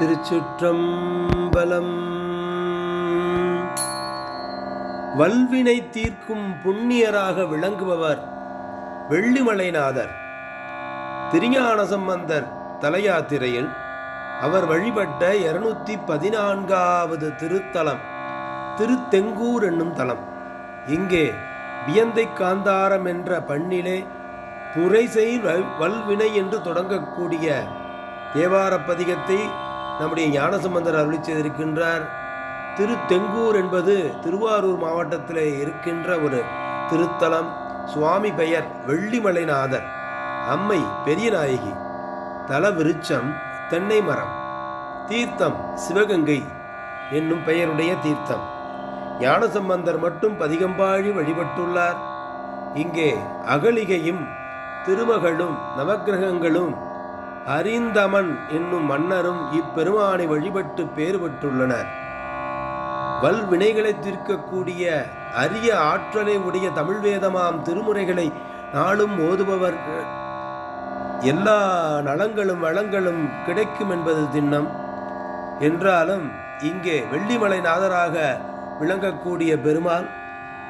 திருச்சுற்றம்பலம். வல்வினை தீர்க்கும் புண்ணியராக விளங்குபவர் வெள்ளிமலைநாதர். திருஞான சம்பந்தர் தலையாத்திரையில் அவர் வழிபட்ட இருநூத்தி பதினான்காவது திருத்தலம் திருத்தெங்கூர் என்னும் தலம். இங்கே வியந்தை காந்தாரம் என்ற பண்ணிலே புரைசை வல்- வல்வினை என்று தொடங்கக்கூடிய தேவார பதிகத்தை நம்முடைய ஞானசம்பந்தர் அருளி செய்திருக்கின்றார் திருத்தெங்கூர் என்பது திருவாரூர் மாவட்டத்தில் இருக்கின்ற ஒரு திருத்தலம். சுவாமி பெயர் வெள்ளிமலைநாதர். அம்மை பெரியநாயகி தல விருட்சம் தென்னை மரம். தீர்த்தம் சிவகங்கை என்னும் பெயருடைய தீர்த்தம். ஞானசம்பந்தர் மட்டும் பதிகம்பாழி வழிபட்டுள்ளார். இங்கே அகலிகையும் திருமகளும் நவக்கிரகங்களும் அறிந்தமன் என்னும் மன்னரும் இப்பெருமானை வழிபட்டு பேறு பெற்றுள்ளனர். வல்வினைகளை தீர்க்கக்கூடிய அரிய ஆற்றலை உடைய தமிழ் வேதமாம் திருமுறைகளை நாளும் ஓதுபவர்கள் எல்லா நலங்களும் வளங்களும் கிடைக்கும் என்பது திண்ணம். என்றாலும் இங்கே வெள்ளிமலை நாதராக விளங்கக்கூடிய பெருமாள்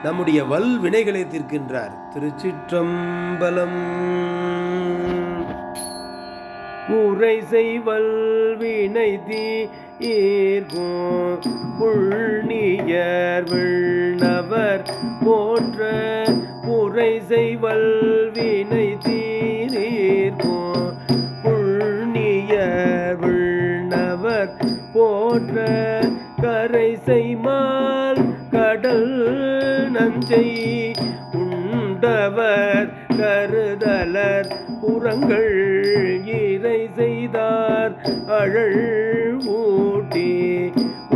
நம்முடைய வல்வினைகளை தீர்க்கின்றார். திருச்சிற்றம்பலம் புரை செய்வல் வினை தீர்க்கும். புள்ளியர் விண்ணவர் போன்ற புரை செய்வல் வினை தீர்க்கும். புள்ளியர் விண்ணவர் போன்ற கரை செய்மால் கடல் நஞ்சை உண்டவர் கருதலர் புறங்கள் ஏ இறை செய்தார் அழல் ஊட்டி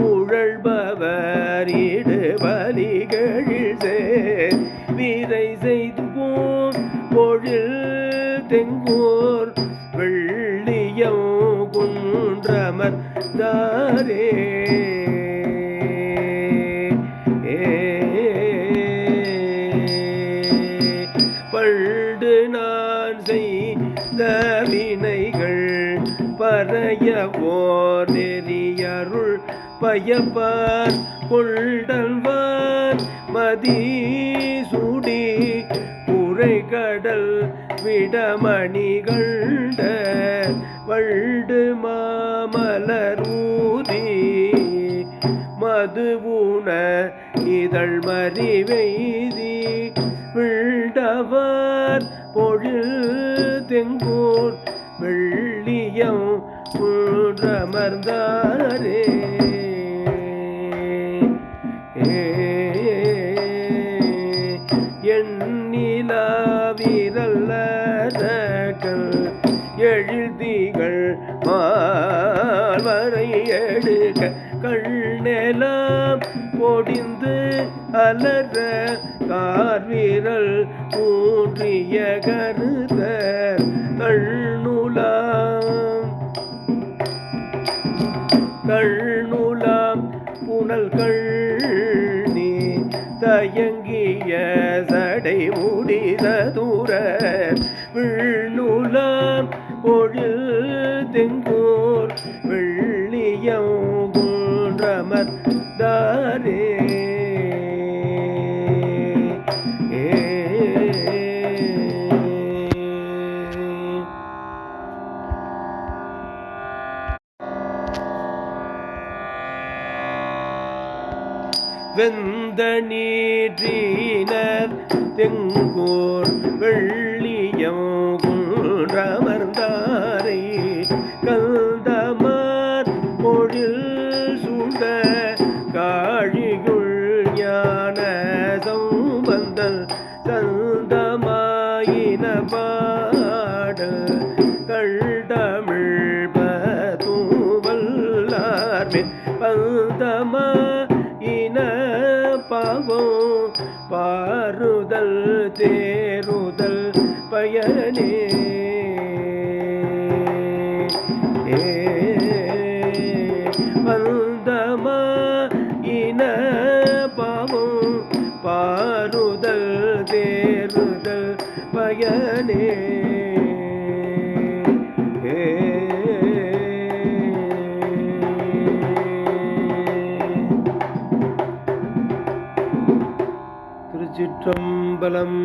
உழல்பவர் இடு பலிகளில் வீரை செய்து போம் பொழில் தெங்கோர் வெள்ளியம் குன்றமர் தா வினைகள் பறையவோர் நெறியருள் பயப்பார் கொண்டல்வான் மதி சுடி உரை கடல் விடமணிகண்ட வண்டு மாமலரூதி ஊதி மதுவுண இதழ் மறிவெய்தி வெள்ளியம் உன்றமர்ந்தாரே எண்ணிலா எழுதிகள் மால்வரை எடுக்க கண்ணெலாம் பொடிந்து அலர கார்வீரல் ஊன்றிய கருத கண்ணுலாம் நீய சடை முடித தூர விண்ணுலாம் பொழில் தெங்கூர் வெள்ளியம் குன்றமர் வெந்த நீற்றினர் தெங்கோர் வெள்ளியம் குன்றமர்ந்தாரை கந்தமார் பொழில் சூழ்ந்த காழிகுள் ஞான சம்பந்தல் சந்தமாயின பாட பாருதல் தேருதல் பயனே. திருச்சிற்றம்பலம்